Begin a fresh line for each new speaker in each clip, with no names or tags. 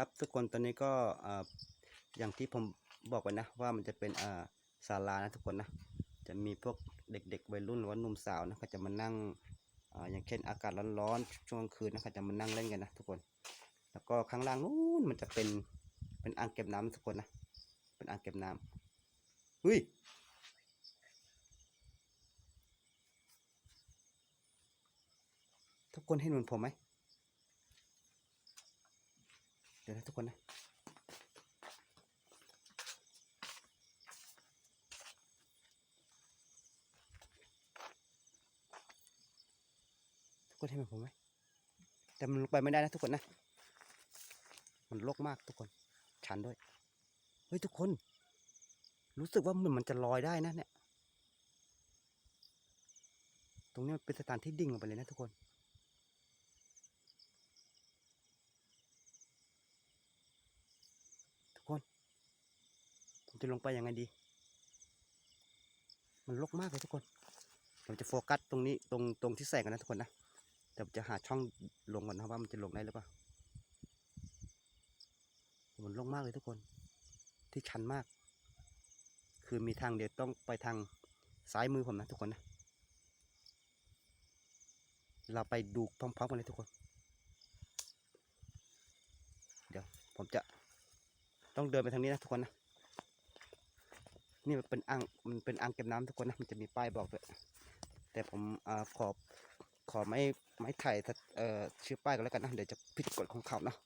ครับทุกคนตอนนี้ก็ออย่างที่ผมบอกไว้นะว่ามันจะเป็นอ่าศาลานะทุกคนนะจะมีพวกเด็กๆวัยรุ่นหรือว่าหนุ่มสาวนะก็จะมานั่งอ่าอย่างเช่นอากาศร้อนๆช่วงคืนนะก็จะมานั่งเล่นกันนะทุกคน แล้วก็ข้างล่างนู้นมันจะเป็นเป็นอ่างเก็บน้ำทุกคนนะเป็นอ่างเก็บน้ำเฮ้ยทุกคนเห็นเหมือนผมไหม เดี๋ยวนะทุกคนนะทุกคนเห็นเหมผมไหมแต่มันลงไปไม่ได้นะทุกคนนะ มันโลกมากทุกคนชันด้วย เฮ้ยทุกคน รู้สึกว่าเหมือนมันจะลอยได้นะเนี่ย ตรงนี้มันเป็นสถานที่ดิ่งลงไปเลยนะทุกคน ทุกคน ผมจะลงไปยังไงดี มันรกมากเลยทุกคน ผมจะโฟกัสตรงนี้ตรงตรงที่แสงกันนะทุกคนนะแต่ผมจะหาช่องลงก่อนนะว่ามันจะลงได้หรือเปล่ามันลงมากเลยทุกคน ที่ชันมาก คือมีทางเดียวต้องไปทางซ้ายมือผมนะทุกคนนะ เราไปดูพร้อมๆกันเลยทุกคน เดี๋ยวผมจะต้องเดินไปทางนี้นะทุกคนนะ นี่มันเป็นอ่างมันเป็นอ่างเก็บน้ำทุกคนนะมันจะมีป้ายบอกด้วยแต่ผมอขอขอไม่ไม่ถ่ายเอ่อชื่อป้ายกันแล้วกันนะเดี๋ยวจะผิดกฎของเขาเนาะ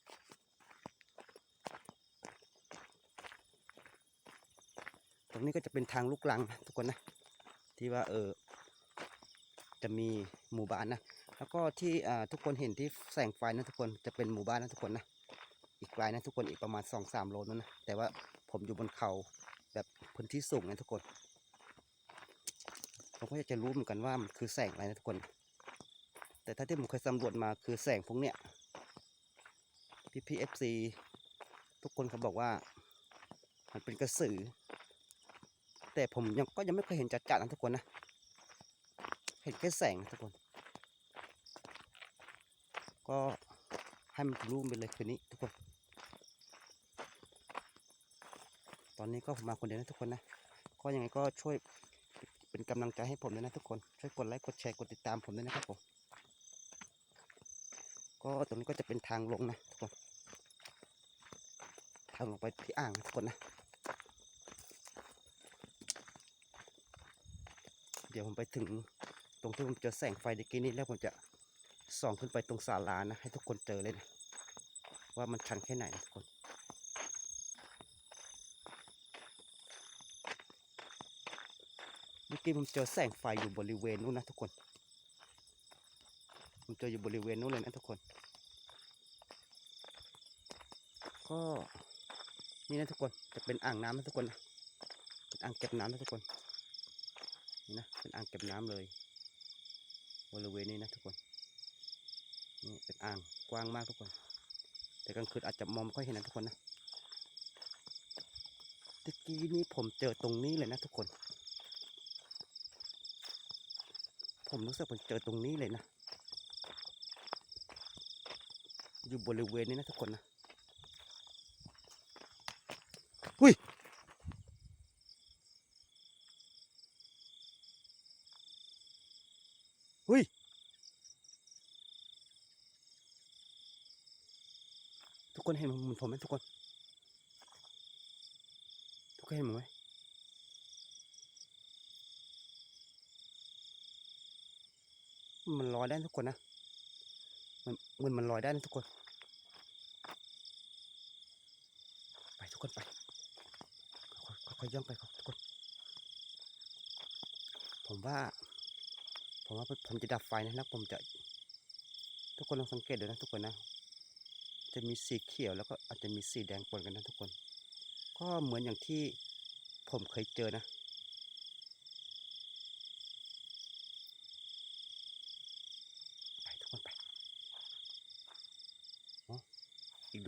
ตรงนี้ก็จะเป็นทางลูกลังนะทุกคนนะที่ว่าเออจะมีหมู่บ้านนะแล้วก็ที่อ่าทุกคนเห็นที่แสงไฟนะทุกคนจะเป็นหมู่บ้านนะทุกคนนะอีกไกลนะทุกคนอีกประมาณสองสามโลนั่นนะแต่ว่าผมอยู่บนเขา พื้นที่สูงนะทุกคนผมก็อยากจะรู้เหมือนกันว่ามันคือแสงอะไรนะทุกคน แต่ถ้าที่ผมเคยสำรวจมาคือแสงพวกเนี้ยพี่พีเอฟซีทุกคนเขาบอกว่า มันเป็นกระสือ แต่ผมยังก็ยังไม่เคยเห็นจัดๆนะทุกคนนะ เห็นแค่แสงนะทุกคน ก็ให้มันรู้ไปเลยคืนนี้ทุกคน ตอนนี้ก็ผมมาคนเดียวนะทุกคนนะ ก็ยังไงก็ช่วยเป็นกำลังใจให้ผมด้วยนะทุกคน ช่วยกดไลค์ กดแชร์ กดติดตามผมด้วยนะครับผม ก็ตรงนี้ก็จะเป็นทางลงนะทุกคน ทางลงไปที่อ่างนะทุกคนนะ เดี๋ยวผมไปถึงตรงที่ผมเจอแสงไฟเมื่อกี้นี้แล้วผมจะส่องขึ้นไปตรงศาลานะ ให้ทุกคนเจอเลยนะ ว่ามันชันแค่ไหนนะทุกคน เมื่ อกี้ผมเจอแสงไฟอยู่บริเวณนู้นนะทุกคน ผมเจออยู่บริเวณนู้นเลยนะทุกคน ก็นี่นะทุกคนจะเป็นอ่างน้ำนะทุกคนนะเป็นอ่างเก็บน้ำนะทุกคน นี่นะเป็นอ่างเก็บน้ำเลย บริเวณนี้นะทุกคน นี่เป็นอ่างกว้างมากทุกคน แต่กลางคืนอาจจะมองไม่ค่อยเห็นนะทุกคนนะตะกี้นี้ผมเจอตรงนี้เลยนะทุกคน ผมรู้สึกผมเจอตรงนี้เลยนะ อยู่บริเวณนี้นะทุกคนนะอุ้ยอุ้ย ทุกคนเห็นเหมือนผมไหมทุกคน ทุกคนเห็นผมไหม มันล อยได้ทุกคนนะมันมันมันลอยได้นะทุกคน ไปทุกคนไปค่อยค่อยๆย่องไปครับทุกคน ผมว่า ผมว่าผมจะดับไฟนะแล้วผมจะ ทุกคนลองสังเกตดูนะทุกคนนะจะมีสีเขียวแล้วก็อาจจะมีสีแดงปนกันนะทุกคน ก็เหมือนอย่างที่ผมเคยเจอนะ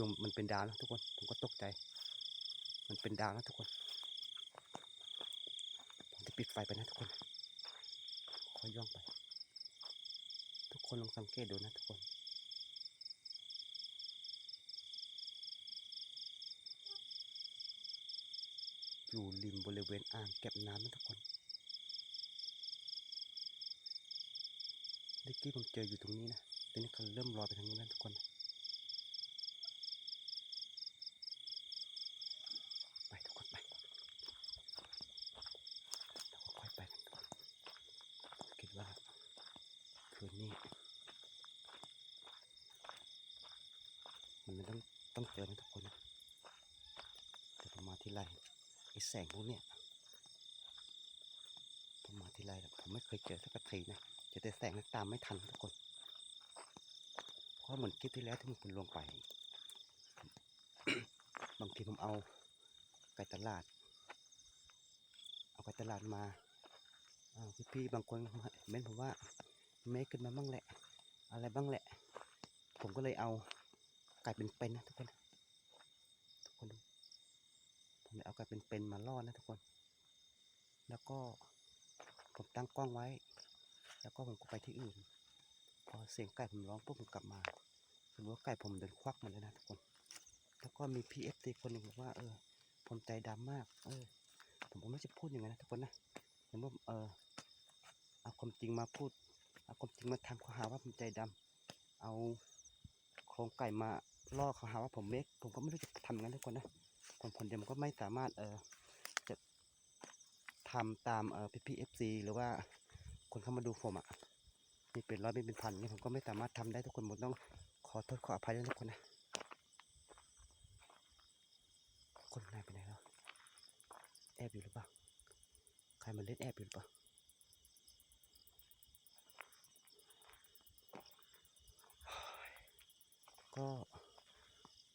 คืมันเป็นดาวนะทุกคน ผมก็ตกใจ มันเป็นดาวนะทุกคน ผมจะปิดไฟไปนะทุกคน ค่อยย่องไป ทุกคนลองสังเกตดูนะทุกคนอยู่ริมบริเวณอ่างเก็บน้ำนะทุกคนเมื่อกี้ผมเจออยู่ตรงนี้นะตอนนี้เขาเริ่มลอยไปทางนู้นแล้วทุกคนนะ แต่แสงตามไม่ทันทุกคน เพราะเหมือนคลิปที่แล้วที่ผมลงไป บางทีผมเอาไก่ตลาด เอาไก่ตลาดมาพี่พี่ๆบางคนเม้นผมว่าเมคขึ้นมาบ้างแหละ อะไรบ้างแหละ ผมก็เลยเอาไก่เป็นๆนะทุกคน ทุกคนดู ผมเลยเอาไก่เป็นๆมาล่อนะทุกคน แล้วก็ผมตั้งกล้องไว้ แล้วก็ผมก็ไปที่อื่น พอเสียงไก่ผมร้องปุ๊บผมกลับมาสมมติว่าไก่ผมเดินควักมาเลยนะทุกคน แล้วก็มีพีเอฟซีคนหนึ่งบอกว่า เออ ผมใจดำมาก เออ ผมก็ไม่จะพูดอย่างนั้นนะทุกคนนะแต่ว่าเออเอาความจริงมาพูดเอาความจริงมาทำเขาหาว่าผมใจดำเอาโครงไก่มาล่อเขาหาว่าผมเมคผมก็ไม่รู้จะทำยังไงทุกคนนะผมคนเดียวมันก็ไม่สามารถเออจะทำตามเออพีพีเอฟซีหรือว่า คนเข้ามาดูผมอะมีเป็นร้อยมีเป็นพันนี่ผมก็ไม่สามารถทำได้ทุกคนผมต้องขอโทษขออภัยด้วยทุกคนนะ คนนายไปไหนแล้วแอบอยู่หรือเปล่าใครมาเล่นแอบอยู่หรือเปล่าก็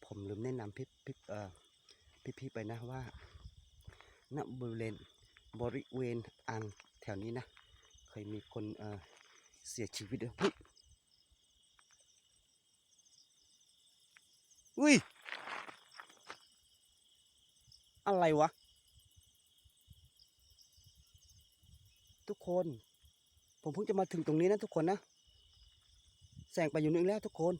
ผมลืมแนะนำพี่พี่เอ่อพี่พี่ๆไปนะว่าณบริเวณบริเวณอ่างแถวนี้นะ ยมีคนเสียชีวิตด้วยอุ้ย อะไรวะ ทุกคน ผมเพิ่งจะมาถึงตรงนี้นะทุกคนนะ แสงไปอยู่นึงแล้วทุกคน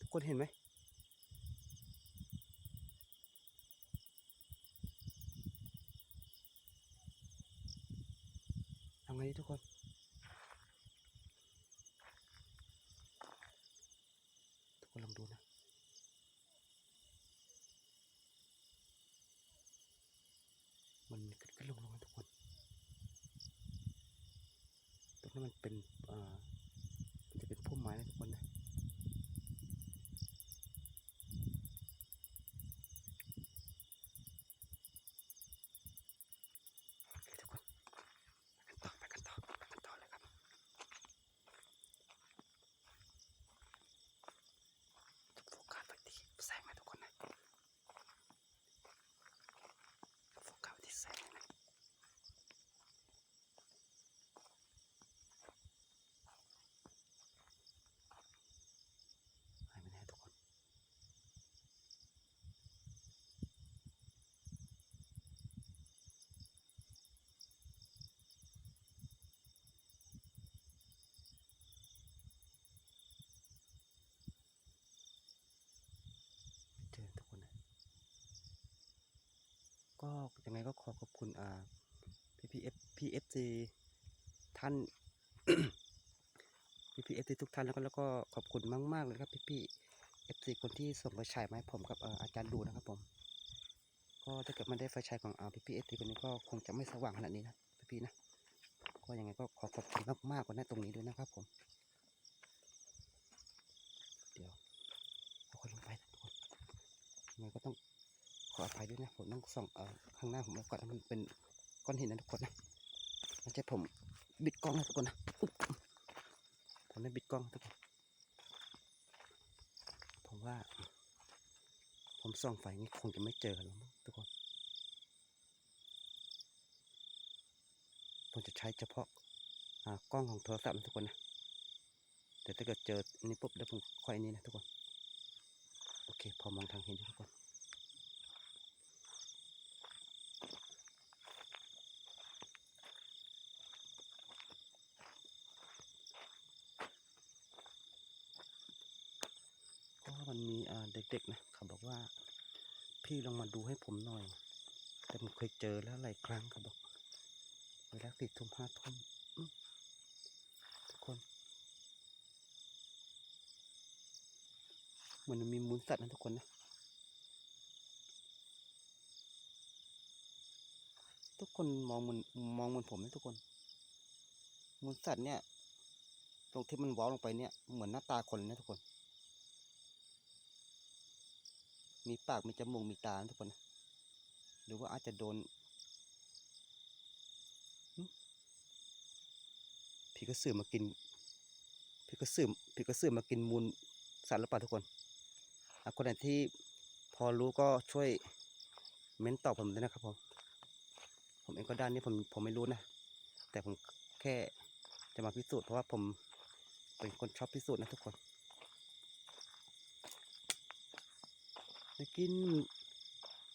ทุกคนเห็นไหม ทำไงดีทุกคน ทุกคนลองดูนะ มันขึ้นขึ้นลงลงนะทุกคน ตรงนี้มันเป็นเอ่อมันจะเป็นพุ่มไม้นะทุกคนนะ โอเคทุกคนไปกันต่อไปกันต่อไปกันต่อเลยครับโฟกัส ไปที่แสงนะทุกคนนะโฟกัสไปที่แสงนะหายไปไหนทุกคน เจอทุกคนนะก็ยังไงก็ข อขอบคุณอ่าพี่พีเอฟพีเอฟซีท่านพี่พีเอฟซีทุกท่านแล้วก็แล้วก็ขอบคุณมากมาก ๆ เลยครับพี่พี่เอฟซีคนที่ส่งไฟฉายมาให้ผมกับอาจารย์ดูนะครับผม ก็ถ้าเกิดไมันได้ไฟฉายของอ่าพี่พีเอฟซีคนนี้ก็คงจะไม่สว่างขนาดนี้นะพี่พี่นะ ก็ยังไงก็ขอขอบคุณมากมากๆกว่านั้นตรงนี้ด้วยนะครับผม เดี๋ยวค่อยๆลงไปนะทุกคน ยังไงก็ต้องขออภัย ด้วยนะผมต้องส่องเอ่อข้างหน้าผมเอาก่อนนะมันเป็นก้อนหินนะทุกคนนะไม่ใช่ผมบิดกล้องนะทุกคนนะผมได้บิดกล้องทุกคนผมว่า ผมส่องไฟนี้คงจะไม่เจอกันแล้วทุกคนผมจะใช้เฉพาะกล้องของโทรศัพท์นะทุกคนนะแต่ถ้าเกิดเจอนนี้ปุ๊บเดี๋ยวผมค่อยนนี้นะทุกคน โอเค พอมองทางเห็นอยู่ทุกคน เด็กๆนะเขาบอกว่า พี่ลองมาดูให้ผมหน่อย แต่ผมเคยเจอแล้วหลายครั้งเขาบอกเวลาสี่ทุ่มห้าทุ่มทุกคนเหมือนมีมูลสัตว์นะทุกคนนะทุกคนมองมันมองเหมันผมนะทุกคนมูลสัตว์เนี่ย ตรงที่มันว้าลงไปเนี่ยเหมือนหน้าตาคนนะทุกคน มีปากมีจมูกมีตาทุกคนนะหรือว่าอาจจะโดนผีกระสือมากินผีกระสือผีกระสือมากินมูลสัตว์หรือเปล่าทุกคนคนไหนที่พอรู้ก็ช่วยเม้นตอบผมด้วยนะครับผมผมเองก็ด้านนี้ผมผมไม่รู้นะ แต่ผมแค่จะมาพิสูจน์เพราะว่าผมเป็นคนชอบพิสูจน์นะทุกคนเมื่อ มัน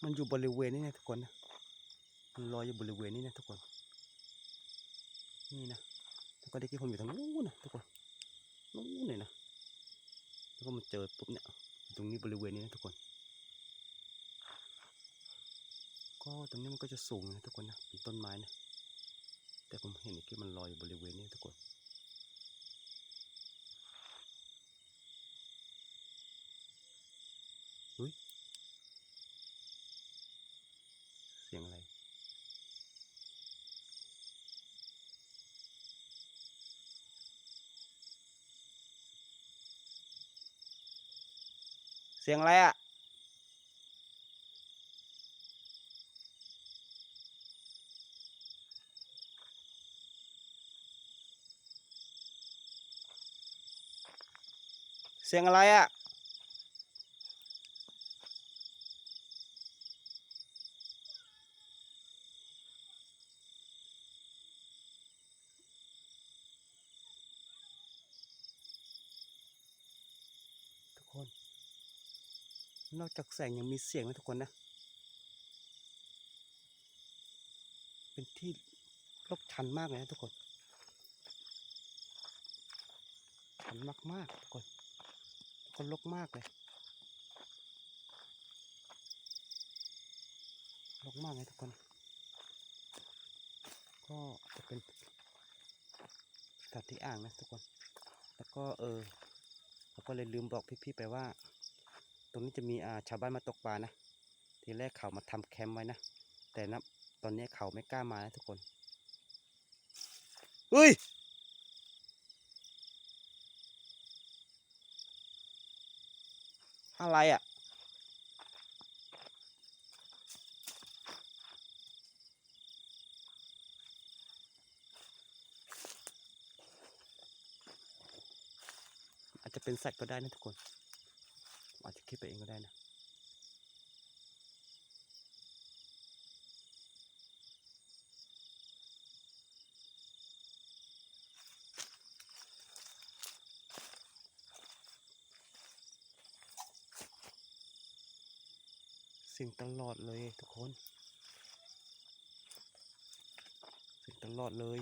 มันอยู่บริเวณนี้นะทุกคนนะมันลอยอยู่บริเวณนี้นะทุกคน นี่นะแล้วก็ได้กี้ผมอยู่ทางนู้นนะทุกคนนู้นเลยนะแล้วก็มาเจอปุ๊บเนี่ยตรงนี้บริเวณนี้นะทุกคน ก็ตรงนี้มันก็จะสูงนะทุกคนนะเป็นต้นไม้นะแต่ผมเห็นไอ้ที่มันลอยอยู่บริเวณนี้ทุกคน อุ้ย เสียงอะไร เสียงอะไรอะเสียงอะไรอะ นอกจากแสงยังมีเสียงนะทุกคนนะ เป็นที่ลกชันมากเลยนะทุกคน ชันมากๆทุกคนคนลกมากเลยลกมากเลยทุกคน ก็จะเป็นสถานที่อ่างนะทุกคน แล้วก็เออเราก็เลยลืมบอกพี่ๆไปว่า ตรงนี้จะมีอาชาวบ้านมาตกปลานะ ทีแรกเขามาทำแคมป์ไว้นะ แต่นะตอนนี้เขาไม่กล้ามานะทุกคนเฮ้ยอะไรอะ อาจจะเป็นสัตว์ก็ได้นะทุกคน คิดไปเองก็ได้นะสิ่งตลอดเลยทุกคน สิ่งตลอดเลย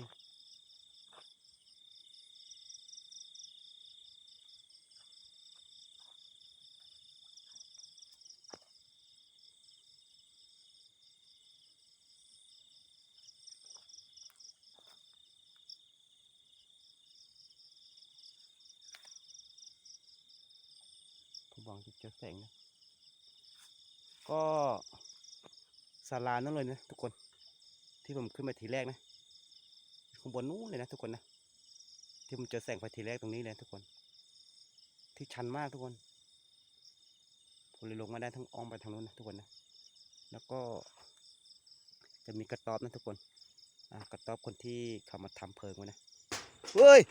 ผมหวังจะ เจอแสงนะก็ศาลานั่นเลยนะทุกคน ที่ผมขึ้นมาทีแรกนะข้างบนนู้นเลยนะทุกคนนะที่ผมเจอแสงไฟทีแรกตรงนี้เลยทุกคน ที่ชันมากทุกคนผมเลยลงมาได้ทั้งอ้อมไปทางนู้นนะทุกคนนะแล้วก็จะมีกระต๊อบนะทุกคน อ่ากระต๊อบคนที่เขามาทำเพลิงไว้นะเฮ้ย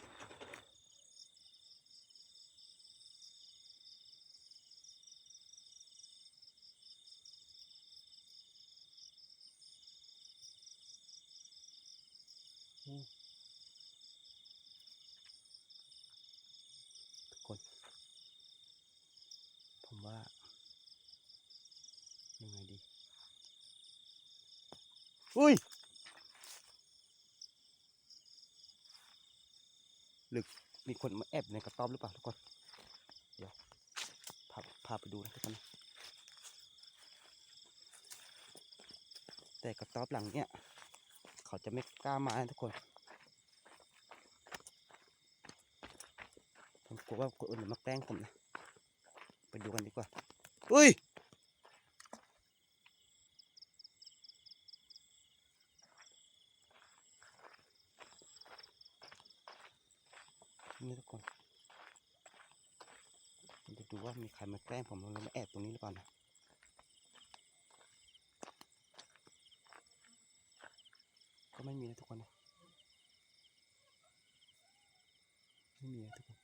ทุกคน ผมว่า ยังไงดี อุ้ย หรือมีคนมาแอบใน กระต๊อบหรือเปล่าทุกคน เดี๋ยวพาพาไปดูนะทุกคนะแต่กระต๊อบหลังเนี้ยเขาจะไม่กล้ามานะทุกคนผมกลัวว่าคนอื่นมาแกล้งผมนะ ไปดูกันดีกว่า อุ้ย นี่ทุกคนผมจะดูว่ามีใค รมาแกล้งผมแล้วมาแอบตรงนี้หรือเปล่านะก็ไม่มีนะทุกคนนะไม่มีนะทุกคน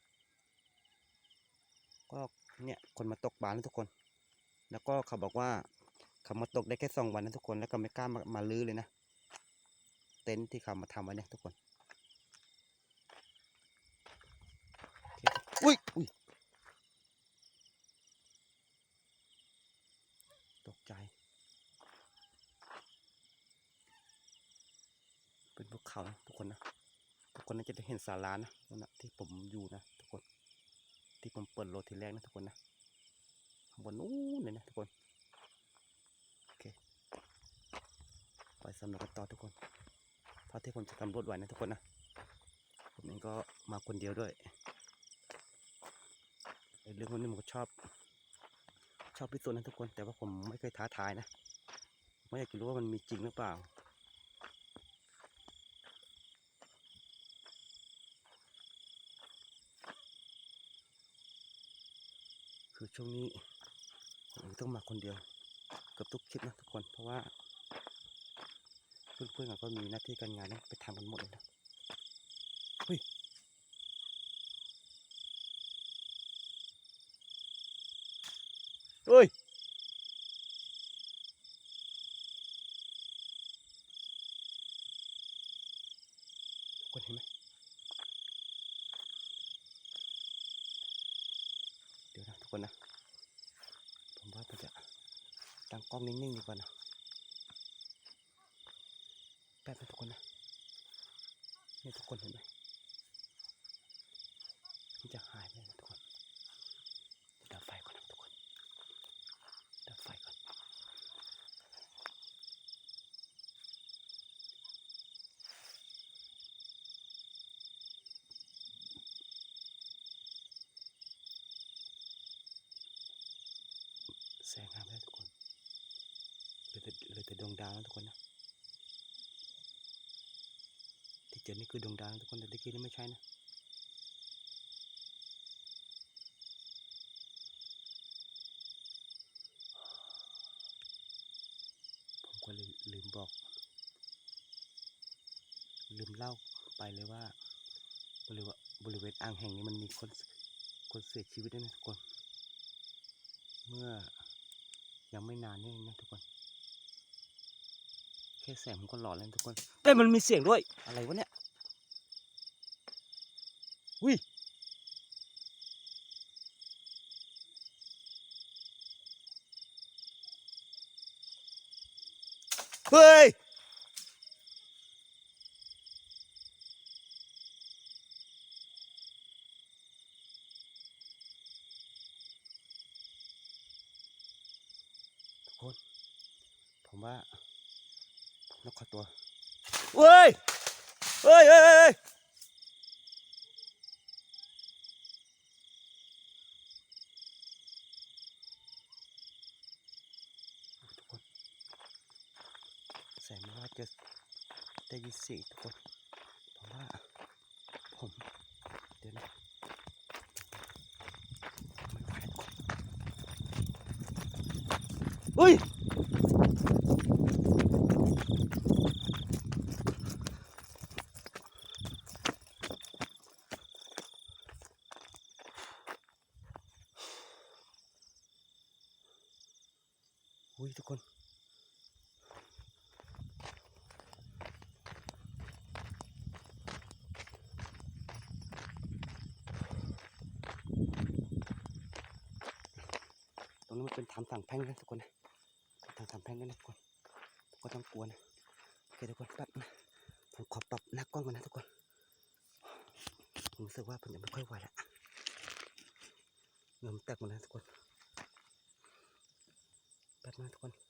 ก็เนี่ยคนมาตกปลานะทุกคน แล้วก็เขาบอกว่าเขามาตกได้แค่สองวันนะทุกคนแล้วก็ไม่กล้ามามาลื้อเลยนะ เต็นท์ที่เขามาทำไว้เนี่ยทุกคนโอเคอุ้ยอุ้ยตกใจ เขานะทุกคนนะทุกคนน่าจะได้เห็นศาลานะนั่นนะที่ผมอยู่นะทุกคน ที่ผมเปิดโลทีแรกนะทุกคนนะข้างบนนู้นเลยนะทุกคนโอเคไปสำรวจกันต่อทุกคนเท่าที่ผมจะสำรวจไหวนะทุกคนนะผมเองก็มาคนเดียวด้วยเรื่องพวกนี้ผมก็ชอบ ชอบพิสูจน์นะทุกคน แต่ว่าผมไม่เคยท้าทายนะ ไม่อยากจะรู้ว่ามันมีจริงหรือเปล่า ช่วงนี้ผมต้องมาคนเดียวเกับทุกคลิปนะทุกคนเพราะว่าเพื่อนๆก็มีหน้าที่การงานนะไปทำกันหมดเลยนะเฮ้ยเฮ้ยทุกคนเห็นไหมเดี๋ยวนะทุกคนนะ ผมว่าผมจะตั้งกล้ องนิ่งๆดีกว่านะแป๊บนะทุกคนนะนี่ทุกคนเห็นไหมมันจะหายไปเลยนะทุกคนดับไฟก่อนนะทุกคนดับไฟก่อนแสงหายไปแล้วทุกคนเหลือแต่เหลือแต่ดวงดาวนะทุกคนนะที่เจอนี่คือดวงดาวนะทุกคนแต่ตะกี้นี่ไม่ใช่นะผมก็ล,ลืมบอก ลืมเล่าไปเลยว่าบริเวณบริเวณอ่างแห่งนี้มันมีคนคนเสียชีวิตด้วยนะทุกคน เมื่อยังไม่นานนี่เองนะทุกคน ค่แสงมันก็หลอนแล้วนะทุกคนแต่มันมีเสียงด้วย อะไรวะเนี่ยวิเฮ้ยทุกคน ผมว่า ผมต้องขอตัวเฮ้ยเฮ้ยเฮ้ยทุกคนแสงว่าจะได้ยินเสียงทุกคนผมว่าผมเดี๋ยวนะเฮ้ย อุ้ยทุกคนตรงนี้มันเป็นทางสั่งแพ่งนะทุกคนนะทางสั่งแพ่งนะทุกคนทุกคนต้องกลัวนะโอเคทุกคนแป๊บนะผมขอปรับหน้ากล้องก่อนนะทุกคนผมรู้สึกว่าผมจะไม่ค่อยไหวแล้วเงินแตกหมดแล้วทุกคน นึงทุกคน